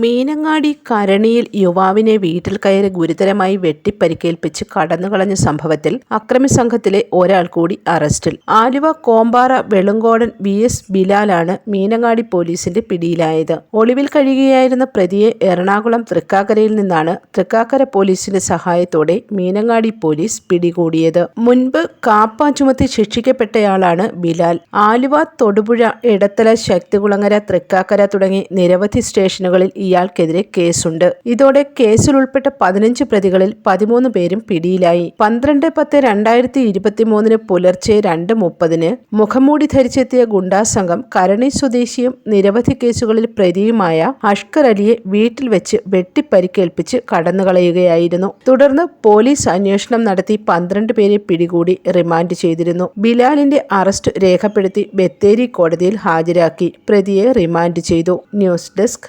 മീനങ്ങാടി കരണിയിൽ യുവാവിനെ വീട്ടിൽ കയറി ഗുരുതരമായി വെട്ടിപ്പരിക്കേൽപ്പിച്ച് കടന്നുകളഞ്ഞ സംഭവത്തിൽ അക്രമി സംഘത്തിലെ ഒരാൾ കൂടി അറസ്റ്റിൽ. ആലുവ കോമ്പാറ വെളുങ്കോടൻ വി എസ് ബിലാലാണ് മീനങ്ങാടി പോലീസിന്റെ പിടിയിലായത്. ഒളിവിൽ കഴിയുകയായിരുന്ന പ്രതിയെ എറണാകുളം തൃക്കാക്കരയിൽ നിന്നാണ് തൃക്കാക്കര പോലീസിന്റെ സഹായത്തോടെ മീനങ്ങാടി പോലീസ് പിടികൂടിയത്. മുൻപ് കാപ്പ ചുമത്തി ശിക്ഷിക്കപ്പെട്ടയാളാണ് ബിലാൽ. ആലുവ തൊടുപുഴ ഇടത്തല ശക്തികുളങ്ങര തൃക്കാക്കര തുടങ്ങി നിരവധി സ്റ്റേഷനുകളിൽ ഇയാൾക്കെതിരെ കേസുണ്ട്. ഇതോടെ കേസിൽ ഉൾപ്പെട്ട പതിനഞ്ച് പ്രതികളിൽ പതിമൂന്ന് പേരും പിടിയിലായി. പന്ത്രണ്ട് പത്ത് രണ്ടായിരത്തി ഇരുപത്തിമൂന്നിന് പുലർച്ചെ രണ്ട് മുപ്പതിന് മുഖംമൂടി ധരിച്ചെത്തിയ ഗുണ്ടാ സംഘം കരണി സ്വദേശിയും നിരവധി കേസുകളിൽ പ്രതിയുമായ അഷ്കർ അലിയെ വീട്ടിൽ വെച്ച് വെട്ടിപ്പരിക്കേൽപ്പിച്ച് കടന്നുകളയുകയായിരുന്നു. തുടർന്ന് പോലീസ് അന്വേഷണം നടത്തി പന്ത്രണ്ട് പേരെ പിടികൂടി റിമാൻഡ് ചെയ്തിരുന്നു. ബിലാലിന്റെ അറസ്റ്റ് രേഖപ്പെടുത്തി ബത്തേരി കോടതിയിൽ ഹാജരാക്കി. പ്രതിയെ റിമാൻഡ് ചെയ്തു. ന്യൂസ് ഡെസ്ക്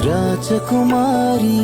రాజకుమారి.